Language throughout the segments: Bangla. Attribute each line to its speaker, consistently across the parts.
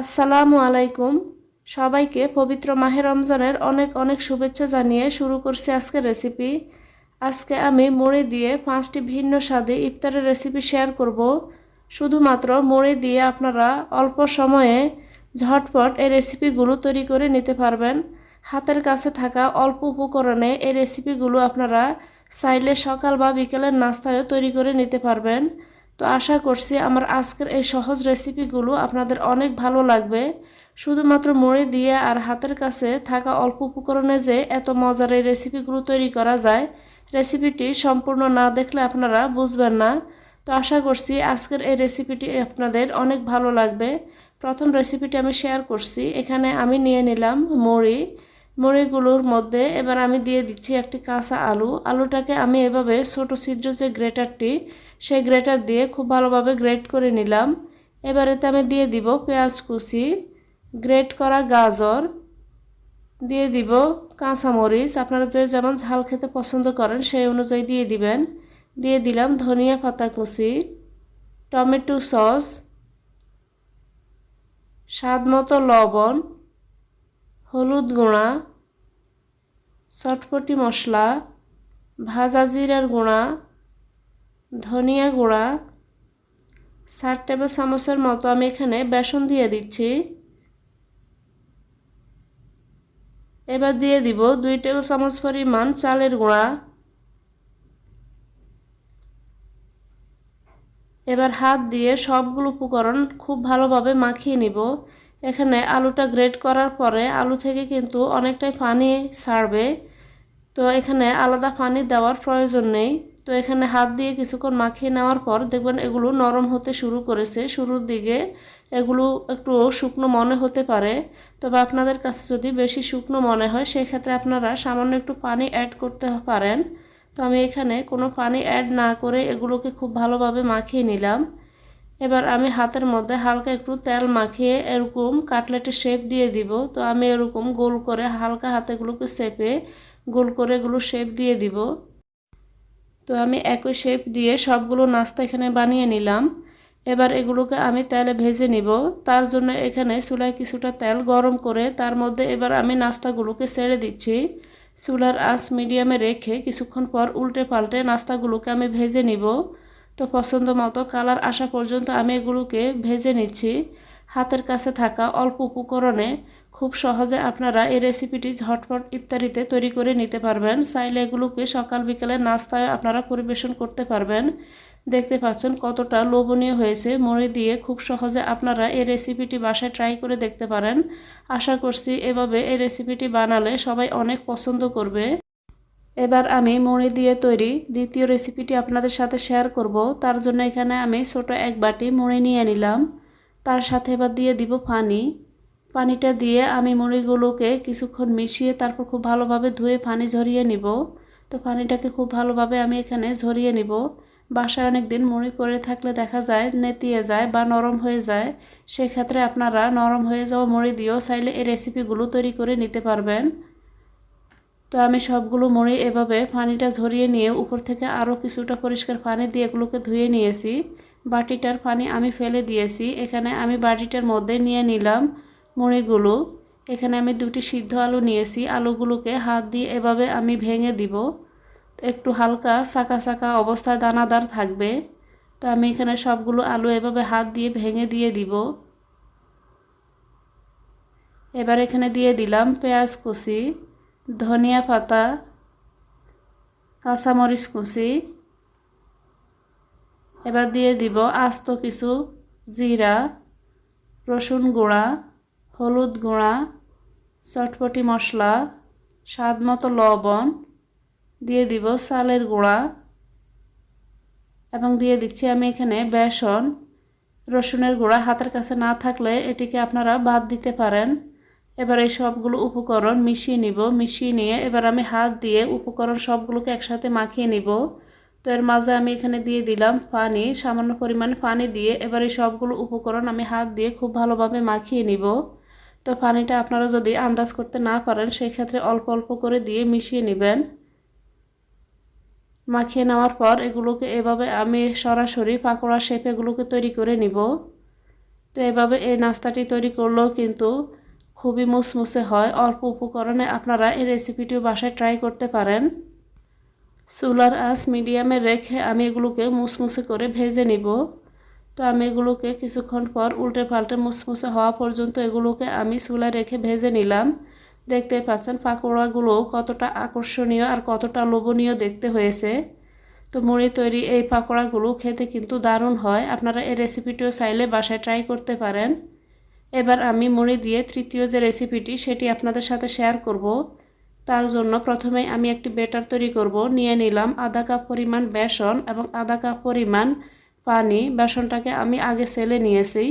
Speaker 1: আসসালামু আলাইকুম। সবাইকে পবিত্র মাহে রমজানের অনেক অনেক শুভেচ্ছা জানিয়ে শুরু করছি আজকের রেসিপি আজকে আমি মুড়ি দিয়ে পাঁচটি ভিন্ন স্বাদে ইফতারের রেসিপি শেয়ার করব। শুধুমাত্র মুড়ি দিয়ে আপনারা অল্প সময়ে ঝটপট এই রেসিপিগুলো তৈরি করে নিতে পারবেন। হাতের কাছে থাকা অল্প উপকরণে এই রেসিপিগুলো আপনারা চাইলে সকাল বা বিকেলের নাস্তায়ও তৈরি করে নিতে পারবেন। তো আশা করছি আমার আজকের এই সহজ রেসিপিগুলো আপনাদের অনেক ভালো লাগবে। শুধুমাত্র মুড়ি দিয়ে আর হাতের কাছে থাকা অল্প উপকরণে যে এত মজার এই রেসিপিগুলো তৈরি করা যায় রেসিপিটি সম্পূর্ণ না দেখলে আপনারা বুঝবেন না। তো আশা করছি আজকের এই রেসিপিটি আপনাদের অনেক ভালো লাগবে। প্রথম রেসিপিটি আমি শেয়ার করছি। এখানে আমি নিয়ে নিলাম মুড়ি। মুড়িগুলোর মধ্যে এবার আমি দিয়ে দিচ্ছি একটি কাঁচা আলু। আলুটাকে আমি এভাবে ছোট ছিদ্র যে গ্রেটারটি সেই গ্রেটার দিয়ে খুব ভালোভাবে গ্রেট করে নিলাম। এবার এতে আমি দিয়ে দিব পেঁয়াজ কুচি, গ্রেট করা গাজর, দিয়ে দিব কাঁচামরিচ। আপনারা যে যেমন ঝাল খেতে পছন্দ করেন সেই অনুযায়ী দিয়ে দিবেন। দিয়ে দিলাম ধনিয়া পাতা কুচি, টমেটো সস স্বাদ মতো লবণ, হলুদ গুঁড়া, চটপটি মশলা, ভাজা জিরার গুঁড়া ধনিয়া গুঁড়া ষাট টেবিল চামচের মতো আমি এখানে বেসন দিয়ে দিচ্ছি। এবার দিয়ে দিব দুই টেবিল চামচ পরিমাণ চালের গুঁড়া। এবার হাত দিয়ে সবগুলো উপকরণ খুব ভালোভাবে মাখিয়ে নিব। এখানে আলুটা গ্রেট করার পরে আলু থেকে কিন্তু অনেকটাই পানি ছাড়বে। তো এখানে আলাদা পানি দেওয়ার প্রয়োজন নেই। তো এখানে হাত দিয়ে কিছুক্ষণ মাখিয়ে নেওয়ার পর দেখবেন এগুলো নরম হতে শুরু করেছে। শুরুর দিকে এগুলো একটু শুকনো মনে হতে পারে। তবে আপনাদের কাছে যদি বেশি শুকনো মনে হয়, সেক্ষেত্রে আপনারা সামান্য একটু পানি অ্যাড করতে পারেন। তো আমি এখানে কোনো পানি অ্যাড না করে এগুলোকে খুব ভালোভাবে মাখিয়ে নিলাম। এবার আমি হাতের মধ্যে হালকা একটু তেল মাখিয়ে এরকম কাটলেটের শেপ দিয়ে দিব। তো আমি এরকম গোল করে হালকা হাতেগুলোকে সেপে গোল করে এগুলো শেপ দিয়ে দিব। তো আমি একই শেপ দিয়ে সবগুলো নাস্তা এখানে বানিয়ে নিলাম। এবার এগুলোকে আমি তেলে ভেজে নিব। তার জন্য এখানে চুলায় কিছুটা তেল গরম করে তার মধ্যে এবার আমি নাস্তাগুলোকে ছেড়ে দিচ্ছি। চুলার আঁচ মিডিয়ামে রেখে কিছুক্ষণ পর উল্টে পাল্টে নাস্তাগুলোকে আমি ভেজে নিব। তো পছন্দ মতো কালার আসা পর্যন্ত আমি এগুলোকে ভেজে নিচ্ছি। হাতের কাছে থাকা অল্প উপকরণে খুব সহজে আপনারা এই রেসিপিটি ঝটপট ইফতারিতে তৈরি করে নিতে পারবেন। চাইলে এগুলোকে সকাল বিকেলে নাস্তায় আপনারা পরিবেশন করতে পারবেন। দেখতে পাচ্ছেন কতটা লোভনীয় হয়েছে। মুড়ি দিয়ে খুব সহজে আপনারা এই রেসিপিটি বাসায় ট্রাই করে দেখতে পারেন। আশা করছি এভাবে এই রেসিপিটি বানালে সবাই অনেক পছন্দ করবে। এবার আমি মুড়ি দিয়ে তৈরি দ্বিতীয় রেসিপিটি আপনাদের সাথে শেয়ার করব। তার জন্য এখানে আমি ছোট এক বাটি মুড়ি নিয়ে নিলাম। তার সাথে এবার দিয়ে দিব পানি। পানিটা দিয়ে আমি মুড়িগুলোকে কিছুক্ষণ মিশিয়ে তারপর খুব ভালোভাবে ধুয়ে পানি ঝরিয়ে নিব। তো পানিটাকে খুব ভালোভাবে আমি এখানে ঝরিয়ে নিব। বাসায় অনেক দিন মুড়ি পরে থাকলে দেখা যায় নেতিয়ে যায় বা নরম হয়ে যায়। সেক্ষেত্রে আপনারা নরম হয়ে যাওয়া মুড়ি দিয়েও চাইলে এই রেসিপিগুলো তৈরি করে নিতে পারবেন। তো আমি সবগুলো মুড়ি এভাবে পানিটা ঝরিয়ে নিয়ে উপর থেকে আরও কিছুটা পরিষ্কার পানি দিয়ে এগুলোকে ধুয়ে নিয়েছি। বাটিটার পানি আমি ফেলে দিয়েছি। এখানে আমি বাটিটার মধ্যে নিয়ে নিলাম। মুড়িগুলো। এখানে আমি দুটি সিদ্ধ আলু নিয়েছি। আলুগুলোকে হাত দিয়ে এভাবে আমি ভেঙে দিব। একটু হালকা সাকা সাকা অবস্থায় দানাদার থাকবে। তো আমি এখানে সবগুলো আলু এভাবে হাত দিয়ে ভেঙে দিয়ে দিব। এবার এখানে দিয়ে দিলাম পেঁয়াজ কুচি, ধনিয়া পাতা, কাঁচামরিচ কুচি। এবার দিয়ে দিব আস্ত কিছু জিরা, রসুন গুঁড়া হলুদ গুঁড়া, চটপটি মশলা স্বাদ মতো লবণ, দিয়ে দিব চালের গুঁড়া এবং দিয়ে দিচ্ছি আমি এখানে বেসন, রসুনের গুঁড়া। হাতের কাছে না থাকলে এটিকে আপনারা বাদ দিতে পারেন। এবার এই সবগুলো উপকরণ মিশিয়ে নিব। মিশিয়ে নিয়ে এবার আমি হাত দিয়ে উপকরণ সবগুলোকে একসাথে মাখিয়ে নিব। তো এর মাঝে আমি এখানে দিয়ে দিলাম পানি, সামান্য পরিমাণে পানি দিয়ে এবার এই সবগুলো উপকরণ আমি হাত দিয়ে খুব ভালোভাবে মাখিয়ে নিব। তো পানিটা আপনারা যদি আন্দাজ করতে না পারেন সেই ক্ষেত্রে অল্প অল্প করে দিয়ে মিশিয়ে নেবেন। মাখিয়ে নেওয়ার পর এগুলোকে এভাবে আমি সরাসরি পাকোড়া শেপ এগুলোকে তৈরি করে নিব। তো এভাবে এই নাস্তাটি তৈরি করলেও কিন্তু খুবই মুসমুসে হয়। অল্প উপকরণে আপনারা এই রেসিপিটিও বাসায় ট্রাই করতে পারেন। চুলার আঁচ মিডিয়ামে রেখে আমি এগুলোকে মুসমুসে করে ভেজে নিব। তো আমি এগুলোকে কিছুক্ষণ পর উল্টে পাল্টে মুসমুসে হওয়া পর্যন্ত এগুলোকে আমি চুলায় রেখে ভেজে নিলাম। দেখতে পাচ্ছেন পাকোড়াগুলো কতটা আকর্ষণীয় আর কতটা লোভনীয় দেখতে হয়েছে। তো মুড়ি তৈরি এই পাকোড়াগুলো খেতে কিন্তু দারুণ হয়। আপনারা এই রেসিপিটিও চাইলে বাসায় ট্রাই করতে পারেন। এবার আমি মুড়ি দিয়ে তৃতীয় যে রেসিপিটি, সেটি আপনাদের সাথে শেয়ার করব। তার জন্য প্রথমে আমি একটি বেটার তৈরি করব। নিয়ে নিলাম আধা কাপ পরিমাণ বেসন এবং আধা কাপ পরিমাণ পানি বেসনটাকে আমি আগে সেলে নিয়েছি।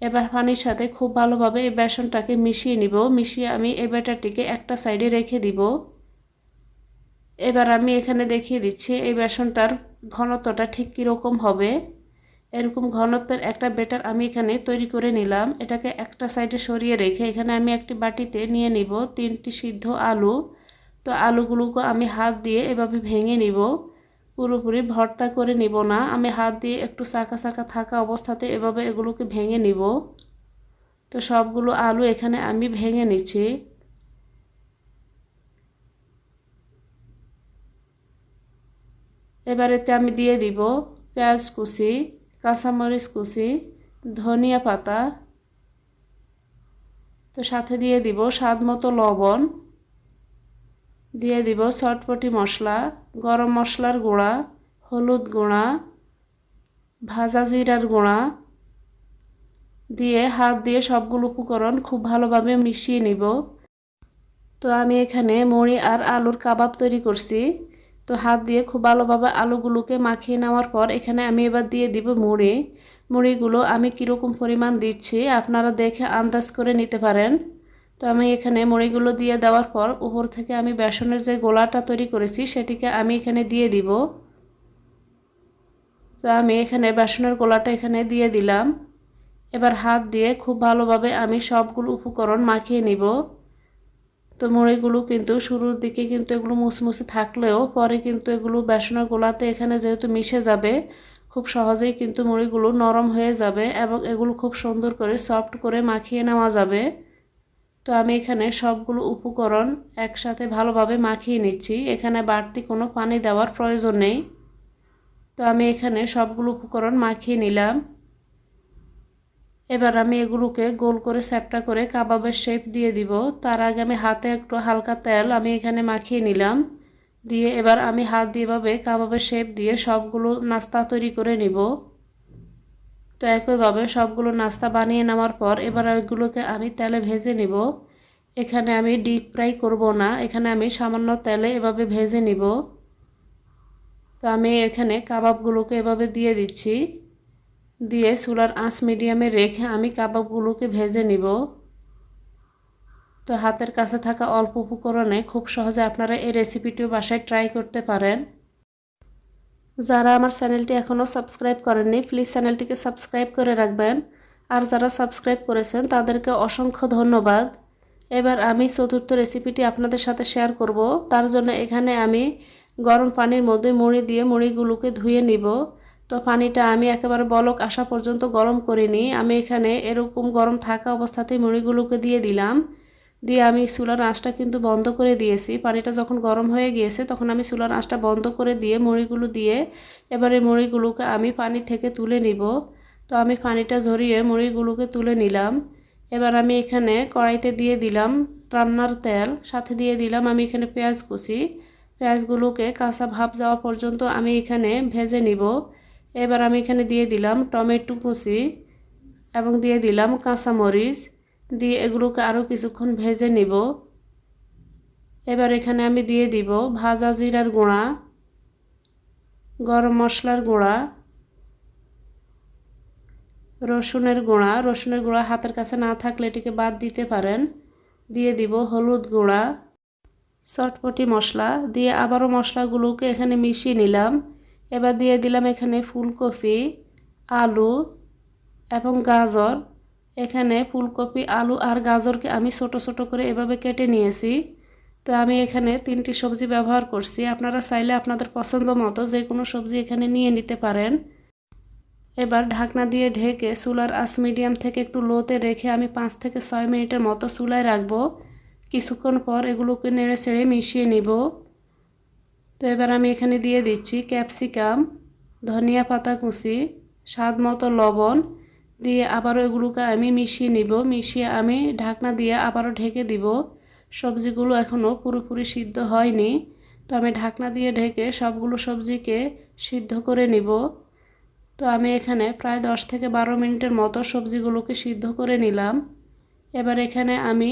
Speaker 1: এবার পানির সাথে খুব ভালোভাবে এই বেসনটাকে মিশিয়ে নিব। মিশিয়ে আমি এই ব্যাটারটিকে একটা সাইডে রেখে দিব। এবার আমি এখানে দেখিয়ে দিচ্ছি এই বেসনটার ঘনত্বটা ঠিক কীরকম হবে। এরকম ঘনত্বের একটা বেটার আমি এখানে তৈরি করে নিলাম। এটাকে একটা সাইডে সরিয়ে রেখে এখানে আমি একটি বাটিতে নিয়ে নিব তিনটি সিদ্ধ আলু। তো আলুগুলোকে আমি হাত দিয়ে এভাবে ভেঙে নিব। পুরোপুরি ভর্তা করে নিব না। আমি হাত দিয়ে একটু চাকা চাকা থাকা অবস্থাতে এভাবে এগুলোকে ভেঙে নিব। তো সবগুলো আলু এখানে আমি ভেঙে নিচ্ছি। এবারেতে আমি দিয়ে দিব পেঁয়াজ কুচি, কাঁচামরিচ কুচি, ধনিয়া পাতা। তো সাথে দিয়ে দিব স্বাদ মতো লবণ। দিয়ে দিব চটপটি মশলা। গরম মশলার গুঁড়া, হলুদ গুঁড়া, ভাজা জিরার গুঁড়া দিয়ে হাত দিয়ে সবগুলো উপকরণ খুব ভালোভাবে মিশিয়ে নিব। তো আমি এখানে মুড়ি আর আলুর কাবাব তৈরি করছি। তো হাত দিয়ে খুব ভালোভাবে আলুগুলোকে মাখিয়ে নেওয়ার পর এখানে আমি এবার দিয়ে দিব মুড়ি। মুড়িগুলো আমি কীরকম পরিমাণ দিচ্ছি আপনারা দেখে আন্দাজ করে নিতে পারেন। তো আমি এখানে মুড়িগুলো দিয়ে দেওয়ার পর উপর থেকে আমি বেসনের যে গোলাটা তৈরি করেছি, সেটিকে আমি এখানে দিয়ে দিব। তো আমি এখানে বেসনের গোলাটা এখানে দিয়ে দিলাম। এবার হাত দিয়ে খুব ভালোভাবে আমি সবগুলো উপকরণ মাখিয়ে নিব। তো মুড়িগুলো কিন্তু শুরুর দিকে কিন্তু এগুলো মুসমুসে থাকলেও পরে কিন্তু এগুলো বেসনের গোলাতে এখানে যেহেতু মিশে যাবে, খুব সহজেই কিন্তু মুড়িগুলো নরম হয়ে যাবে এবং এগুলো খুব সুন্দর করে সফট করে মাখিয়ে নেওয়া যাবে। তো আমি এখানে সবগুলো উপকরণ একসাথে ভালোভাবে মাখিয়ে নিচ্ছি। এখানে বাড়তি কোনো পানি দেওয়ার প্রয়োজন নেই। তো আমি এখানে সবগুলো উপকরণ মাখিয়ে নিলাম। এবার আমি এগুলোকে গোল করে স্যাপটা করে কাবাবের শেপ দিয়ে দিব। তার আগে আমি হাতে একটু হালকা তেল আমি এখানে মাখিয়ে নিলাম। দিয়ে এবার আমি হাত দিয়ে এভাবে কাবাবের শেপ দিয়ে সবগুলো নাস্তা তৈরি করে নিব। তো একইভাবে সবগুলো নাস্তা বানিয়ে নেওয়ার পর এবার ওইগুলোকে আমি তেলে ভেজে নিব। এখানে আমি ডিপ ফ্রাই করব না, এখানে আমি সামান্য তেলে এভাবে ভেজে নিব। তো আমি এখানে কাবাবগুলোকে এভাবে দিয়ে দিচ্ছি। দিয়ে চুলার আঁচ মিডিয়ামে রেখে আমি কাবাবগুলোকে ভেজে নিব। তো হাতের কাছে থাকা অল্প উপকরণে খুব সহজে আপনারা এই রেসিপিটিও বাসায় ট্রাই করতে পারেন। যারা আমার চ্যানেলটি এখনও সাবস্ক্রাইব করেননি প্লিজ চ্যানেলটিকে সাবস্ক্রাইব করে রাখবেন। আর যারা সাবস্ক্রাইব করেছেন, তাদেরকে অসংখ্য ধন্যবাদ। এবার আমি চতুর্থ রেসিপিটি আপনাদের সাথে শেয়ার করব। তার জন্য এখানে আমি গরম পানির মধ্যে মুড়ি দিয়ে মুড়িগুলোকে ধুয়ে নিব। তো পানিটা আমি একেবারে বলক আসা পর্যন্ত গরম করিনি আমি এখানে এরকম গরম থাকা অবস্থাতেই মুড়িগুলোকে দিয়ে দিলাম। দিয়ে আমি চুলার আঁচটা কিন্তু বন্ধ করে দিয়েছি। পানিটা যখন গরম হয়ে গিয়েছে, তখন আমি চুলার আঁচটা বন্ধ করে দিয়ে মুড়িগুলো দিয়ে এবারে মুড়িগুলোকে আমি পানি থেকে তুলে নিব। তো আমি পানিটা ঝরিয়ে মুড়িগুলোকে তুলে নিলাম। এবার আমি এখানে কড়াইতে দিয়ে দিলাম রান্নার তেল, সাথে দিয়ে দিলাম আমি এখানে পেঁয়াজ কুচি। পেঁয়াজগুলোকে কাঁচা ভাব যাওয়া পর্যন্ত আমি এখানে ভেজে নিব। এবার আমি এখানে দিয়ে দিলাম টমেটো কুচি এবং দিয়ে দিলাম কাঁচামরিচ। দিয়ে এগুলোকে আরও কিছুক্ষণ ভেজে নিব। এবার এখানে আমি দিয়ে দিব ভাজা জিরার গুঁড়া, গরম মশলার গুঁড়া, রসুনের গুঁড়া। রসুনের গুঁড়া হাতের কাছে না থাকলে এটিকে বাদ দিতে পারেন। দিয়ে দিব হলুদ গুঁড়া, চটপটি মশলা। দিয়ে আবারও মশলাগুলোকে এখানে মিশিয়ে নিলাম। এবার দিয়ে দিলাম এখানে ফুলকপি, আলু এবং গাজর। এখানে ফুলকপি, আলু আর গাজরকে আমি ছোট ছোট করে এভাবে কেটে নিয়েছি। তো আমি এখানে তিনটি সবজি ব্যবহার করছি। আপনারা চাইলে আপনাদের পছন্দ মতো যে কোনো সবজি এখানে নিয়ে নিতে পারেন। এবার ঢাকনা দিয়ে ঢেকে চুলার আঁচ মিডিয়াম থেকে একটু লোতে রেখে আমি পাঁচ থেকে ছয় মিনিটের মতো চুলায় রাখব। কিছুক্ষণ পর এগুলোকে নেড়ে ছেড়ে মিশিয়ে নিব। তো এবার আমি এখানে দিয়ে দিচ্ছি ক্যাপসিকাম, ধনিয়া পাতা কুচি, স্বাদ মতো লবণ দিয়ে আবারও এগুলোকে আমি মিশিয়ে নিব। মিশিয়ে আমি ঢাকনা দিয়ে আবারও ঢেকে দিব। সবজিগুলো এখনও পুরোপুরি সিদ্ধ হয়নি। তো আমি ঢাকনা দিয়ে ঢেকে সবগুলো সবজিকে সিদ্ধ করে নিব। তো আমি এখানে প্রায় দশ থেকে বারো মিনিটের মতো সবজিগুলোকে সিদ্ধ করে নিলাম। এবার এখানে আমি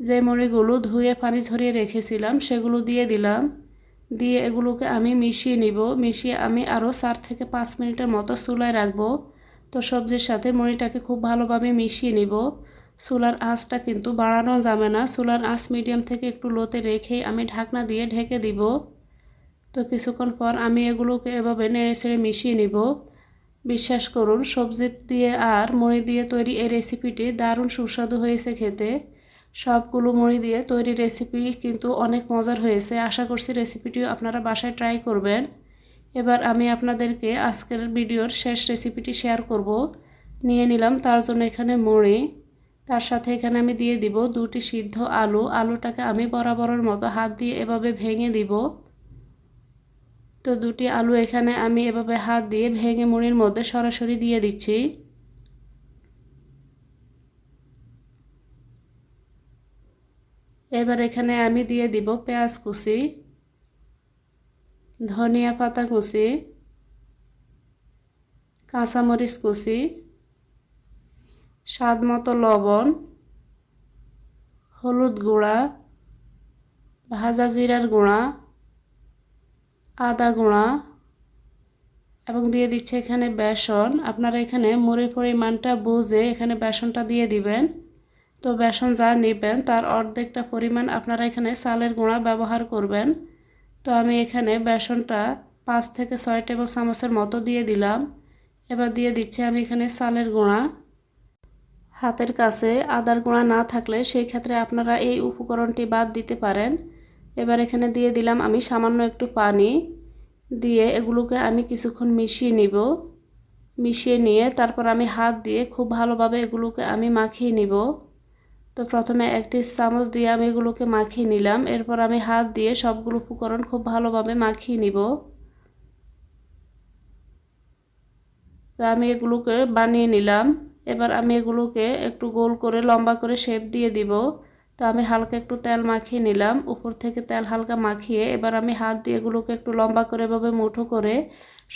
Speaker 1: যে মুড়িগুলো ধুয়ে পানি ঝরিয়ে রেখেছিলাম সেগুলো দিয়ে দিলাম। দিয়ে এগুলোকে আমি মিশিয়ে নিব। মিশিয়ে আমি আরও চার থেকে পাঁচ মিনিটের মতো চুলায় রাখব। তো সবজির সাথে মুড়িটাকে খুব ভালোভাবে মিশিয়ে নিব। চুলার আঁচটা কিন্তু বাড়ানো যাবে না। চুলার আঁচ মিডিয়াম থেকে একটু লোতে রেখেই আমি ঢাকনা দিয়ে ঢেকে দিব। তো কিছুক্ষণ পর আমি এগুলোকে এভাবে নেড়ে ছেড়ে মিশিয়ে নিব। বিশ্বাস করুন, সবজি দিয়ে আর মুড়ি দিয়ে তৈরি এই রেসিপিটি দারুণ সুস্বাদু হয়েছে খেতে। সবগুলো মুড়ি দিয়ে তৈরি রেসিপি কিন্তু অনেক মজার হয়েছে। আশা করছি রেসিপিটিও আপনারা বাসায় ট্রাই করবেন। এবার আমি আপনাদেরকে আজকের ভিডিওর শেষ রেসিপিটি শেয়ার করব। নিয়ে নিলাম, তার জন্য এখানে মুড়ি। তার সাথে এখানে আমি দিয়ে দিব দুটি সিদ্ধ আলু। আলুটাকে আমি বরাবরের মতো হাত দিয়ে এভাবে ভেঙে দিব। তো দুটি আলু এখানে আমি এভাবে হাত দিয়ে ভেঙে মুড়ির মধ্যে সরাসরি দিয়ে দিচ্ছি। এবার এখানে আমি দিয়ে দিব পেঁয়াজ কুচি। ধনিয়া পাতা কুচি কাঁচামরিচ কুচি স্বাদ মতো লবণ, হলুদ গুঁড়া, ভাজা জিরার গুঁড়া, আদা গুঁড়া এবং দিয়ে দিচ্ছে এখানে বেসন। আপনারা এখানে মুড়ির পরিমাণটা বুঝে এখানে বেসনটা দিয়ে দিবেন। তো বেসন যা নেবেন তার অর্ধেকটা পরিমাণ আপনারা এখানে চালের গুঁড়া ব্যবহার করবেন। তো আমি এখানে বেসনটা পাঁচ থেকে ছয় টেবিল চামচের মতো দিয়ে দিলাম। এবার দিয়ে দিচ্ছি আমি এখানে চালের গুঁড়া। হাতের কাছে আদার গুঁড়া না থাকলে সেই ক্ষেত্রে আপনারা এই উপকরণটি বাদ দিতে পারেন। এবার এখানে দিয়ে দিলাম আমি সামান্য একটু পানি। দিয়ে এগুলোকে আমি কিছুক্ষণ মিশিয়ে নিব। মিশিয়ে নিয়ে তারপর আমি হাত দিয়ে খুব ভালোভাবে এগুলোকে আমি মাখিয়ে নিব। তো প্রথমে একটি চামচ দিয়ে আমি এগুলোকে মাখিয়ে নিলাম। এরপর আমি হাত দিয়ে সবগুলো উপকরণ খুব ভালোভাবে মাখিয়ে নিব। তো আমি এগুলোকে বানিয়ে নিলাম। এবার আমি এগুলোকে একটু গোল করে, লম্বা করে শেপ দিয়ে দিব। তো আমি হালকা একটু তেল মাখিয়ে নিলাম। উপর থেকে তেল হালকা মাখিয়ে এবার আমি হাত দিয়ে এগুলোকে একটু লম্বা করে এভাবে মুঠো করে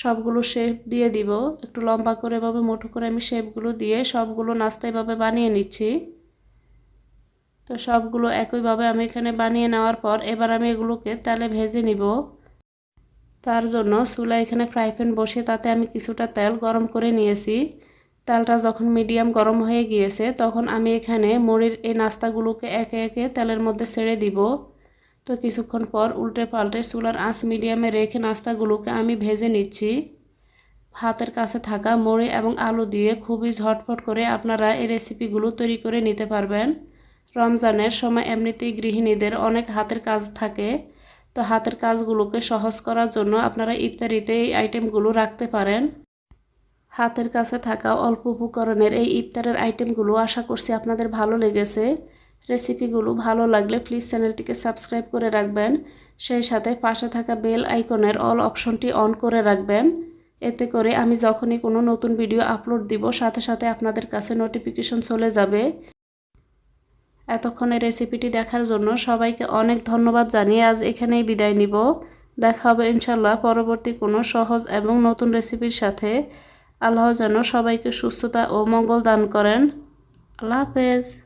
Speaker 1: সবগুলো শেপ দিয়ে দিব। একটু লম্বা করে এভাবে মুঠো করে আমি শেপগুলো দিয়ে সবগুলো নাস্তা এভাবে বানিয়ে নিচ্ছি। তো সবগুলো একইভাবে আমি এখানে বানিয়ে নেওয়ার পর এবার আমি এগুলোকে তেলে ভেজে নিব। তার জন্য চুলা এখানে ফ্রাই প্যান বসে তাতে আমি কিছুটা তেল গরম করে নিয়েছি। তেলটা যখন মিডিয়াম গরম হয়ে গিয়েছে তখন আমি এখানে মুড়ির এই নাস্তাগুলোকে একে একে তেলের মধ্যে ছেড়ে দিব। তো কিছুক্ষণ পর উল্টে পাল্টে চুলার আঁচ মিডিয়ামে রেখে নাস্তাগুলোকে আমি ভেজে নিচ্ছি। হাতের কাছে থাকা মুড়ি এবং আলু দিয়ে খুবই ঝটফট করে আপনারা এই রেসিপিগুলো তৈরি করে নিতে পারবেন। রমজানের সময় এমনিতেই গৃহিণীদের অনেক হাতের কাজ থাকে। তো হাতের কাজগুলোকে সহজ করার জন্য আপনারা ইফতারিতে এই আইটেমগুলো রাখতে পারেন। হাতের কাছে থাকা অল্প উপকরণের এই ইফতারের আইটেমগুলো আশা করছি আপনাদের ভালো লেগেছে। রেসিপিগুলো ভালো লাগলে প্লিজ চ্যানেলটিকে সাবস্ক্রাইব করে রাখবেন। সেই সাথে পাশে থাকা বেল আইকনের অল অপশনটি অন করে রাখবেন। এতে করে আমি যখনই কোনো নতুন ভিডিও আপলোড দিব, সাথে সাথে আপনাদের কাছে নোটিফিকেশন চলে যাবে। এতক্ষণে রেসিপিটি দেখার জন্য সবাইকে অনেক ধন্যবাদ জানিয়ে আজ এখানেই বিদায় নিব। দেখা হবে ইনশাল্লাহ পরবর্তী কোনো সহজ এবং নতুন রেসিপির সাথে। আল্লাহ যেন সবাইকে সুস্থতা ও মঙ্গল দান করেন। আল্লাহ হাফেজ।